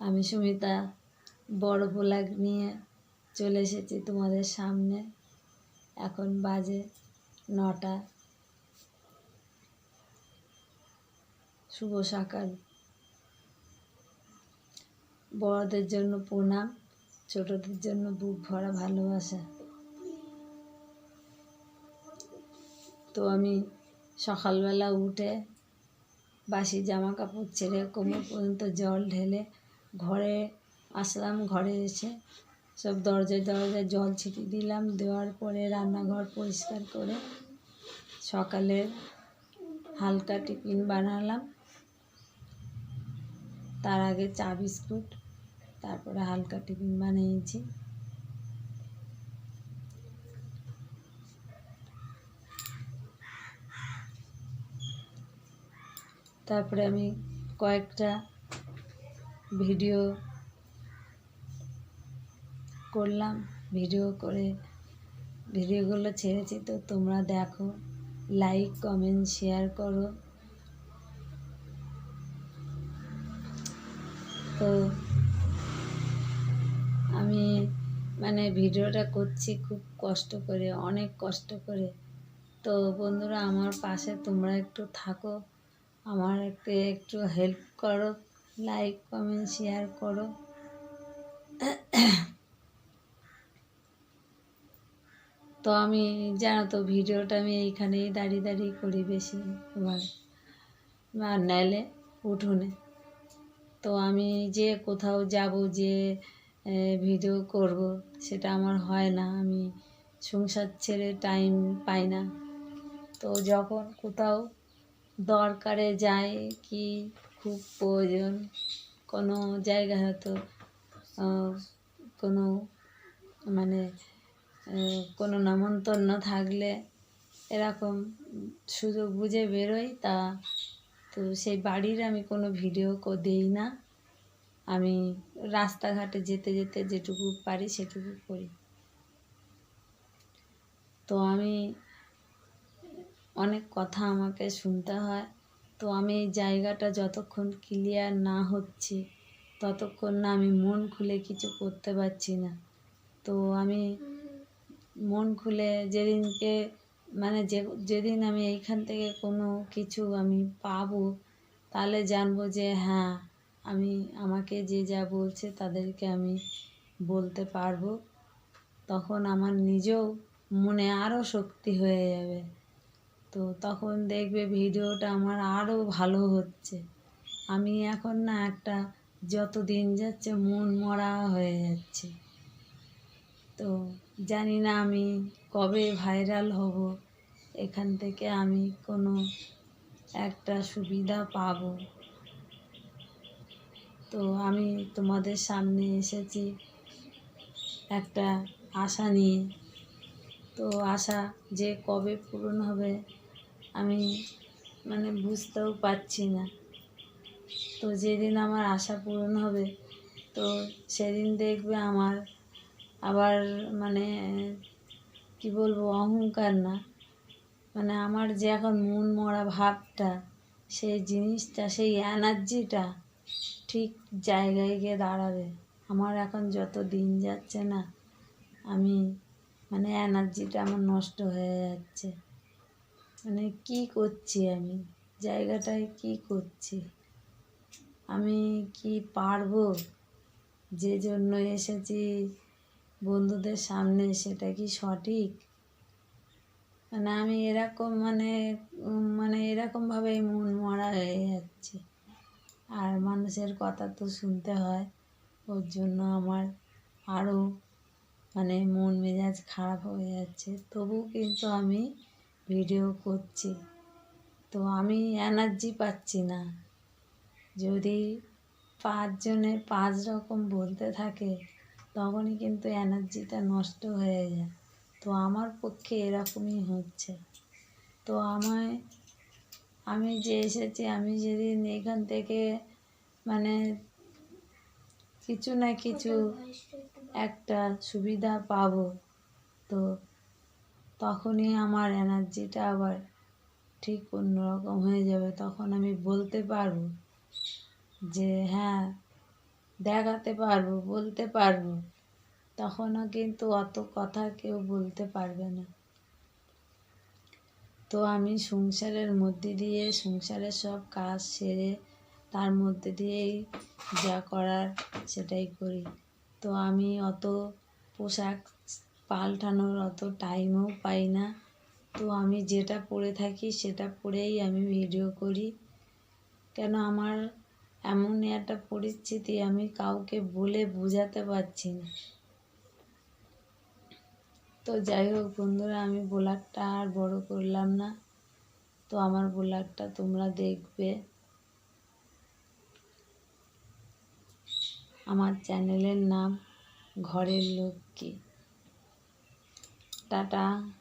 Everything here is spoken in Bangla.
আমি সুমিতা, বড় ব্লাগ নিয়ে চলে এসেছি তোমাদের সামনে। এখন বাজে নটা। শুভ সকাল। বড়দের জন্য প্রণাম, ছোটদের জন্য বুক ভরা ভালোবাসা। তো আমি সকালবেলা উঠে বাসি জামা কাপড় ছেড়ে কোমর পর্যন্ত জল ঢেলে ঘরে আসলাম, ঘরে এসে সব দরজায় দরজায় জল ছিটিয়ে দিলাম। দেওয়ার পরে রান্নাঘর পরিষ্কার করে সকালে হালকা টিফিন বানালাম। তার আগে চা, বিস্কুট, তারপরে হালকা টিফিন বানিয়েছি। তারপরে আমি কয়েকটা ভিডিও করলাম, ভিডিও করে ভিডিওগুলো ছেড়েছি। তো তোমরা দেখো লাইক কমেন্ট শেয়ার করো। তো আমি মানে ভিডিওটা করছি খুব কষ্ট করে, অনেক কষ্ট করে। তো বন্ধুরা, আমার পাশে তোমরা একটু থাকো আমার একটু একটু হেল্প করো। লাইক কমেন্ট শেয়ার করো। তো আমি, জানো তো, ভিডিওটা আমি এইখানেই দাঁড়িয়ে দাঁড়িয়ে করি বেশি আর নাইলে উঠোনে। তো আমি যে কোথাও যাব, যে ভিডিও করব, সেটা আমার হয় না। আমি সংসার ছেড়ে টাইম পাই না। তো যখন কোথাও দরকারে যাই, কি খুব প্রয়োজন। কোনো জায়গায় হয়তো কোনো মানে কোনো নামন্তন্ন থাকলে এরকম সুযোগ বুঝে বেরোই, তা তো সেই বাড়ির আমি কোনো ভিডিও কো, দিই না। আমি রাস্তাঘাটে যেতে যেতে যেটুকু পারি সেটুকু করি। তো আমি অনেক কথা আমাকে শুনতে হয়। তো আমি এই জায়গাটা যতক্ষণ ক্লিয়ার না হচ্ছে, ততক্ষণ না আমি মন খুলে কিছু করতে পারছি না। তো আমি মন খুলে যেদিনকে মানে যে, যেদিন আমি এইখান থেকে কোনো কিছু আমি পাবো, তাহলে জানব যে হ্যাঁ আমি, আমাকে যে যা বলছে তাদেরকে আমি বলতে পারব। তখন আমার নিজেও মনে আরও শক্তি হয়ে যাবে। তো তখন দেখবে ভিডিওটা আমার আরও ভালো হচ্ছে। আমি এখন না একটা যত দিন যাচ্ছে মন মরা হয়ে যাচ্ছে। তো জানি না আমি কবে ভাইরাল হব। এখান থেকে আমি কোনো একটা সুবিধা পাব। তো আমি তোমাদের সামনে এসেছি একটা আশা নিয়ে। তো আশা যে কবে পূরণ হবে আমি মানে বুঝতেও পারছি না। তো যেদিন আমার আশা পূরণ হবে, তো সেদিন দেখবে আমার আবার মানে কি বলব, অহংকার না। মানে আমার যে এখন মন মরা ভাবটা, সেই জিনিসটা, সেই এনার্জিটা ঠিক জায়গায় গিয়ে দাঁড়াবে। আমার এখন যত দিন যাচ্ছে না, আমি মানে এনার্জিটা আমার নষ্ট হয়ে যাচ্ছে। মানে কি করছি আমি? জায়গাটায় কি করছি? আমি কি পারব? যে জন্য এসেছি বন্ধুদের সামনে, সেটা কি সঠিক? মানে আমি এরকম মানে মানে এরকমভাবে মন মরা হয়ে যাচ্ছে। আর মানুষের কথা তো শুনতে হয়। ওর জন্য আমার আরও মানে মন মেজাজ খারাপ হয়ে যাচ্ছে। তবু কিন্তু আমি ভিডিও করছি। তো আমি এনার্জি পাচ্ছি না। যদি পাঁচজনে পাঁচ রকম বলতে থাকে, তখনই কিন্তু এনার্জিটা নষ্ট হয়ে যায়। তো আমার পক্ষে এরকমই হচ্ছে। তো আমায়, আমি যে এসেছি, আমি যেদিন এখান থেকে মানে কিছু না কিছু একটা সুবিধা পাবো, তো তখনই আমার এনার্জিটা আবার ঠিক অন্যরকম হয়ে যাবে। তখন আমি বলতে পারব যে হ্যাঁ দেখাতে পারব, বলতে পারব। তখনও কিন্তু অত কথা কেউ বলতে পারবে না। তো আমি সংসারের মধ্যে দিয়ে, সংসারের সব কাজ সেরে তার মধ্যে দিয়েই যা করার সেটাই করি। তো আমি অত পোশাক পাল্টানোর অত টাইমও পাই না। তো আমি যেটা পরে থাকি সেটা পরেই আমি ভিডিও করি। কেন আমার এমনই একটা পরিস্থিতি আমি কাউকে বলে বোঝাতে পারছি না। তো যাই হোক বন্ধুরা, আমি ব্লগটা আর বড় করলাম না। তো আমার ব্লগটা তোমরা দেখবে। আমার চ্যানেলের নাম ঘরের লক্ষ্মী। 哒哒。